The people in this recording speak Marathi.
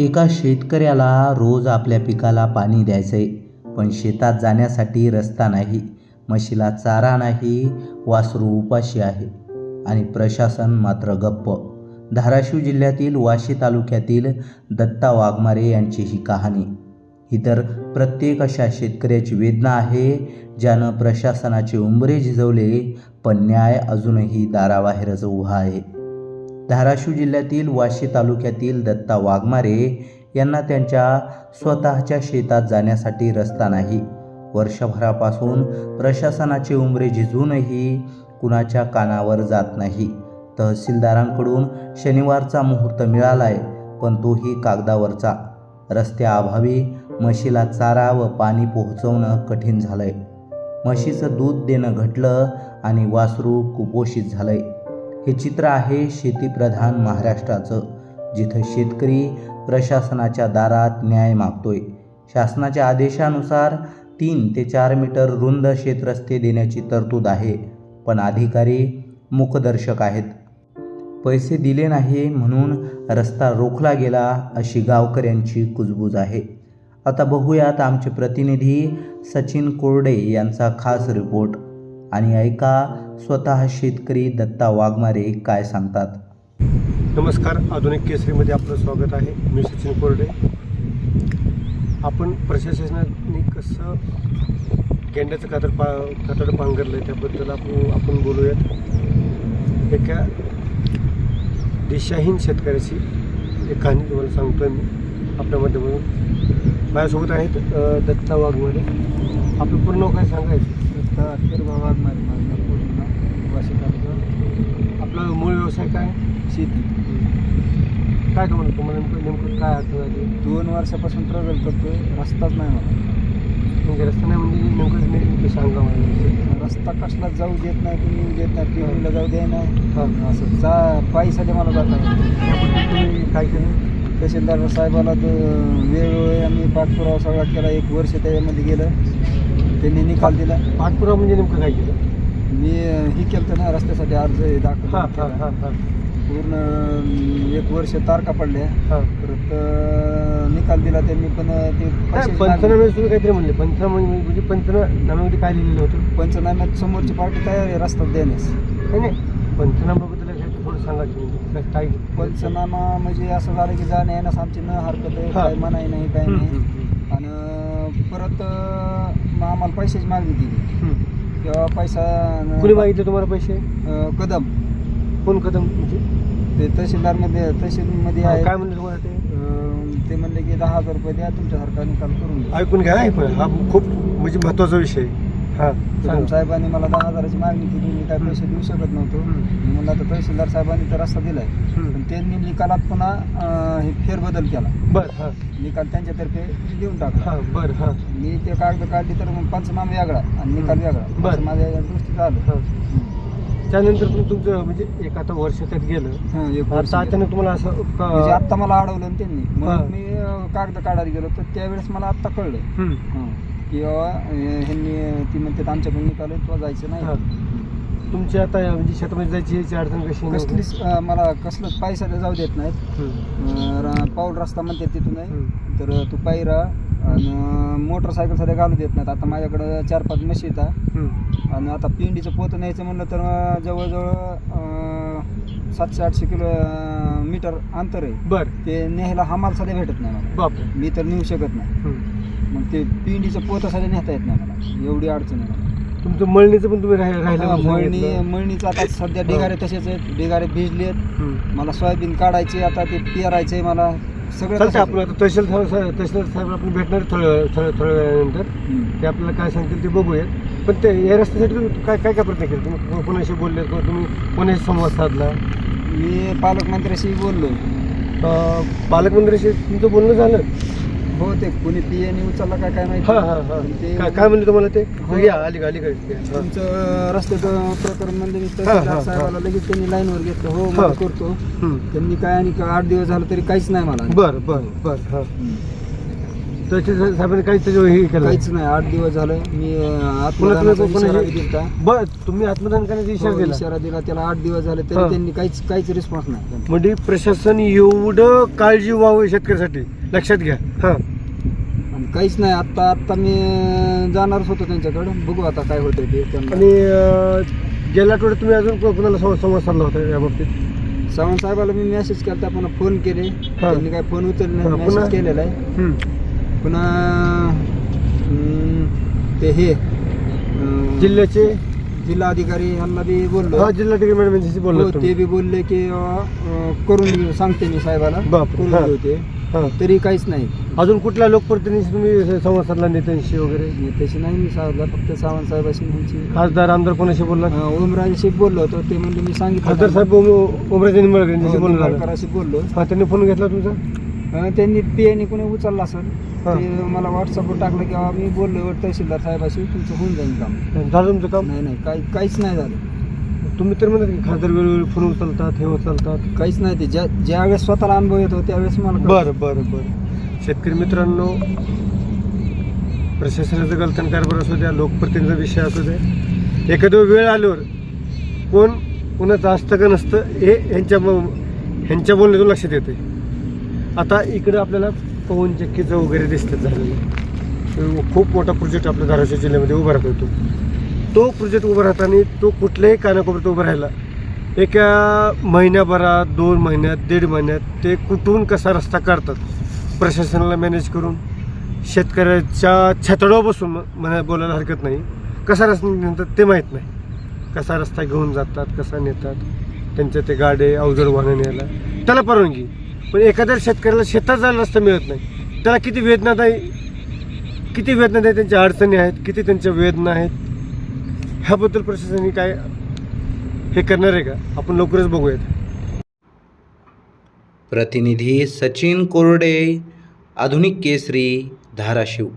एका शेतकऱ्याला रोज आपल्या पिकाला पाणी द्यायचं आहे पण शेतात जाण्यासाठी रस्ता नाही म्हशीला चारा नाही वासरू उपाशी आहे आणि प्रशासन मात्र गप्प. धाराशिव जिल्ह्यातील वाशी तालुक्यातील दत्ता वाघमारे यांची ही कहाणी. ही तर प्रत्येक अशा शेतकऱ्याची वेदना आहे ज्यानं प्रशासनाचे उंबरे झिजवले पण न्याय अजूनही दाराबाहेरच उभा आहे. धाराशिव जिल्ह्यातील वाशी तालुक्यातील दत्ता वाघमारे यांना त्यांच्या स्वतःच्या शेतात जाण्यासाठी रस्ता नाही. वर्षभरापासून प्रशासनाचे उंबरे झिजूनही कुणाच्या कानावर जात नाही. तहसीलदारांकडून शनिवारचा मुहूर्त मिळालाय पण तोही कागदावरचा. रस्त्याअभावी म्हशीला चारा व पाणी पोहोचवणं कठीण झालंय. म्हशीचं दूध देणं घटलं आणि वासरू कुपोषित झालंय. हे चित्र आहे शेतीप्रधान महाराष्ट्राचं जिथं शेतकरी प्रशासनाच्या दारात न्याय मागतोय. शासनाच्या आदेशानुसार तीन ते चार मीटर रुंद शेतरस्ते देण्याची तरतूद आहे पण अधिकारी मुखदर्शक आहेत. पैसे दिले नाही म्हणून रस्ता रोखला गेला अशी गावकऱ्यांची कुजबूज आहे. आता बघूयात आमचे प्रतिनिधी सचिन कोरडे यांचा खास रिपोर्ट. आणि ऐका स्वतः शेतकरी दत्ता वाघमारे काय सांगतात? नमस्कार आधुनिक केसरीमध्ये आपलं स्वागत आहे. मी सचिन कोरडे. आपण प्रशासनाने कसं गेंड्याचं कातड पा कातड पांघरलं आहे त्याबद्दल आपण आपण बोलूयात. एका दिशाहीन शेतकऱ्याची एक कहाणी तुम्हाला सांगतो आहे मी आपल्या माध्यमातून. माझ्यासोबत आहेत दत्ता वाघमारे. आपलं पूर्ण काय सांगायचं? अखेर भावात माझं पूर्ण वाशी तालुका आपला मूळ व्यवसाय काय? शेती. काय तुम्हाला तुम्हाला नेमकं नेमकं काय अर्थ झाली दोन वर्षापासून ट्रॅव्हल करतोय. रस्ताच नाही मला म्हणजे रस्ता नाही म्हणजे नेमकं नेमकं सांगा मला रस्ता कसलाच जाऊ देत नाही कुणी येऊ देत नाही पिढीला जाऊ द्याय नाही. हां. असं जा पायीसाठी मला जात नाही. तुम्ही काय केलं? तहसीलदार साहेबाला तर वेळोवेळी आम्ही पाठपुरावा सगळा केला. एक वर्ष त्याच्यामध्ये गेलं. त्यांनी निकाल दिला. पाठपुरावा म्हणजे नेमकं काय केलं? मी ही केलं ना रस्त्यासाठी अर्ज हे दाखल हां हां. हां पूर्ण अं, एक वर्ष तारखा पडल्या. हां. परत अं, निकाल दिला त्यांनी पण ते काय पैशाची मागणी- पंचनामे तुम्ही काहीतरी म्हणले. पंचनामे म्हणजे पंचनाम्यामध्ये काय लिहिलेलं होतं? पंचनाम्यात समोरची पार्टी तयार आहे रस्ता देण्यास. नाही नाही. पंचनाम्याबद्दल काय थोडं सांगा की म्हणजे काय- पंचनामा म्हणजे असं झालं की जाण्या येण्यास आमची न हरकत आहे हा. काय मनाई नाही काय हम्म, नाही हम्म, आणि परत अं, मग आम्हाला पैशाची मागणी केली हम्म. तेव्हा पैसा कुणी मागितले तुम्हाला पैसे? अं, कदम. कोण कदम म्हणजे ते तहसीलदारमध्ये तहसीलमध्ये आहे काय म्हणले तुम्हाला ते? अं, ते म्हणले की दहा हजार रुपये द्या तुमच्यासारखा निकाल करून द्या ऐकून घ्या ऐकून हा खूप म्हणजे महत्त्वाचा विषय हां साहेबांनी मला दहा हजाराची मागणी केली मी काय. पैसे देऊ शकत नव्हतो. म्हणलं आता तहसीलदार साहेबांनी तर रस्ता दिलाय. पण त्यांनी निकालात पुन्हा अं, हे फेरबदल केला. बरं हां. निकाल त्यांच्यातर्फे देऊन टाकला. हां बरं हां. मी ते कागद काढली तर मग पंचनामा वेगळा आणि निकाल. वेगळा. बरं. असं माझ्या दृष्टीत आलं हां. त्यानंतर पण तुमचं म्हणजे एक आता वर्ष त्यात गेलं. हं, एक वर्ष आता गेलं. अचानक तुम्हाला असं म्हणजे का- आत्ता मला अडवलं ना त्यांनी. हा. मग मी अं, कागद काढायला गेलो. तर त्यावेळेस मला आत्ता कळलं. हम्म. हं, की बाबा ह्यांनी ती म्हणतात आमच्याकडून निकाल आहे, तुला जायचं हां. नाही तुमची आता म्हणजे शेतामध्ये जायची याची अडचण कशी आहे? कसलीच अं, मला कसलंच पैसा जाऊ देत नाहीत हम्म. अं, रा- पाऊल रस्ता म्हणते तिथून आहे. तर तू पायरा आणि मोटरसायकल सध्या घालू देत नाहीत आता माझ्याकडं चार पाच म्हशी आहेत हम्म. आणि आता पिंडीचं पोतं न्यायचं म्हणलं तर अं, जवळजवळ अं, सातशे आठशे किलो अं, मीटर अंतर आहे बर ते न्यायला हमाल सध्या भेटत नाही मला बापरे मी तर नेऊ शकत नाही हम्म. मग ते पिंडीचं पोतं सध्या नेता येत नाही मला. एवढी अडचण आहे. मला तुमचं मळणीचं पण तुम्ही राहि- राहिलं हा, मळणी. मळणीचं आता सध्या ढिगारे तसेच आहेत. ढिगारे भिजले आहेत. हम्म. मला सोयाबीन काढायचे आता ते पेरायचे आहे मला. सगळं चालतं तसंच आपण आहे. आता तहसील साहेब तहसील साहेब आपण भेटणार थोड्या थोड्या थोड्या वेळानंतर. हम्म. ते आपल्याला काय सांगतील ते बघूयात. पण ते या रस्त्यासाठी तुम्ही काय काय काय प्रयत्न केले? तुम्ही को- कोणाशी बोलले किंवा तुम्ही कोणाशी संवाद साधला? मी पालकमंत्र्याशी बोललो. अं, पालकमंत्र्याशी तुमचं बोलणं झालं. हो ते कोणी पी एने उचलला काय काय माहिती? हां हां हां. पण ते काय काय म्हणले तुम्हाला ते. या अलीकडे अलीकडे. हां. तुमचं रस्त्याचं प्रकरण म्हणजे हा, हा, हा. साहेबाला लगेच त्यांनी लाईनवर घेतलं. हो हा. करतो. हम्म. त्यांनी काय आणि का आठ दिवस झालं तरी काहीच नाही मला बरं बरं बरं हां. साहेबांनी काहीच त्याच्यावर हे केलं काहीच नाही? आठ दिवस झालं. मी अं, पुन्हा आत्मदानाचा तुम्ही इशारा कोणाशी- दिलता. बर तुम्ही आत्मदान करण्याचा इशारा हो, दिला. इशारा दिला. त्याला आठ दिवस झाले हा. तरी त्यांनी काहीच काहीच रिस्पॉन्स नाही. म्हणजे प्रशासन एवढं काळजी व्हावं शेतकऱ्यासाठी. लक्षात घ्या. हा. काहीच नाही आत्ता आत्ता मी जाणारच होतो त्यांच्याकडे. बघू आता काय होतं ते त्यांना. आणि अं, गेल्या आठवड्यात तुम्ही अजून को- कोणाला संवाद संवाद साधला होता या बाबतीत? सावंत साहेबाला मी मेसेज केला पुन्हा फोन केले. त्यांनी काय फोन उचलले हा, पुन्हा? मेसेज केलेला आहे. पुन्हा ते हे अं, जिल्ह्याचे? जिल्हाधिकारी यांना बी बोललो. हा जिल्हाधिकारी मॅडम यांच्याशी बोलला हो, ते बी बोलले की अं, करून देऊ सांगते मी साहेबाला. बापरे, करून हा. देऊ ते. हा. तरी काहीच नाही. अजून कुठल्या लोकप्रतिनिधी तुम्ही संवाद साधला नेत्यांशी वगैरे? नेत्याशी नाही मी साहेबला फक्त सावंत साहेबाशी यांची खासदार आमदार कोणाशी बोलला? ओमराजेशी बोललो होतो. ते म्हणजे मी सांगितलं खासदार साहेब ओम- ओमराजे निंबाळकर यांच्याशी बोलणं झालं निंबाळकराशी बोललो. हा त्यांनी फोन घेतला तुमचा? अं, त्यांनी पीएने कोणी उचलला सर हा. ते मला व्हॉट्सअपवर टाकलं की बाबा मी बोललो तहसीलदार साहेबाशी तुमचं होऊन जाईल काम. झालं तुमचं काम? नाही नाही काही काहीच नाही झालं. तुम्ही तर म्हणत की खासदार वेळोवेळी फोन उचलतात हे उचलतात. काहीच नाही ते. ज्या ज्यावेळेस स्वतःला अनुभव येतो त्यावेळेस मला कळतं. बरं बरं बरं. शेतकरी मित्रांनो प्रशासनाचं गलथन कारभार असू द्या लोकप्रतिनिधीचा विषय असू द्या. एखाद्या वेळ आल्यावर कोण कोणाचं असतं का नसतं हे ह्यांच्या ह्यांच्या बोलण्यातून लक्षात येते आता इकडं आपल्याला पवन चक्कीचं वगैरे दिसतात झालेलं. खूप मोठा प्रोजेक्ट आपल्या धाराशिव जिल्ह्यामध्ये उभा राहतो तो तो प्रोजेक्ट उभा राहताना तो कुठल्याही कानाकोपऱ्यात उभा राहिला. एका महिन्याभरात दोन महिन्यात दीड महिन्यात ते कुठून कसा रस्ता काढतात प्रशासनाला मॅनेज करून शेतकऱ्याच्या छतडावर बसून म्हणा बोलायला हरकत नाही. कसा रस्ता नेतात ते माहीत नाही. कसा रस्ता घेऊन जातात कसा नेतात त्यांच्या ते गाडे अवजड वाहनं न्यायला. त्याला परवानगी. पण एखाद्या शेतकऱ्याला शेतात जायला रस्ता मिळत नाही. त्याला किती वेदनादायी किती वेदनादायी त्यांच्या अडचणी आहेत किती त्यांच्या वेदना आहेत ह्याबद्दल प्रशासनाने काय हे करणार आहे का? आपण लवकरच बघूयात. प्रतिनिधी सचिन कोरडे आधुनिक केसरी धाराशिव.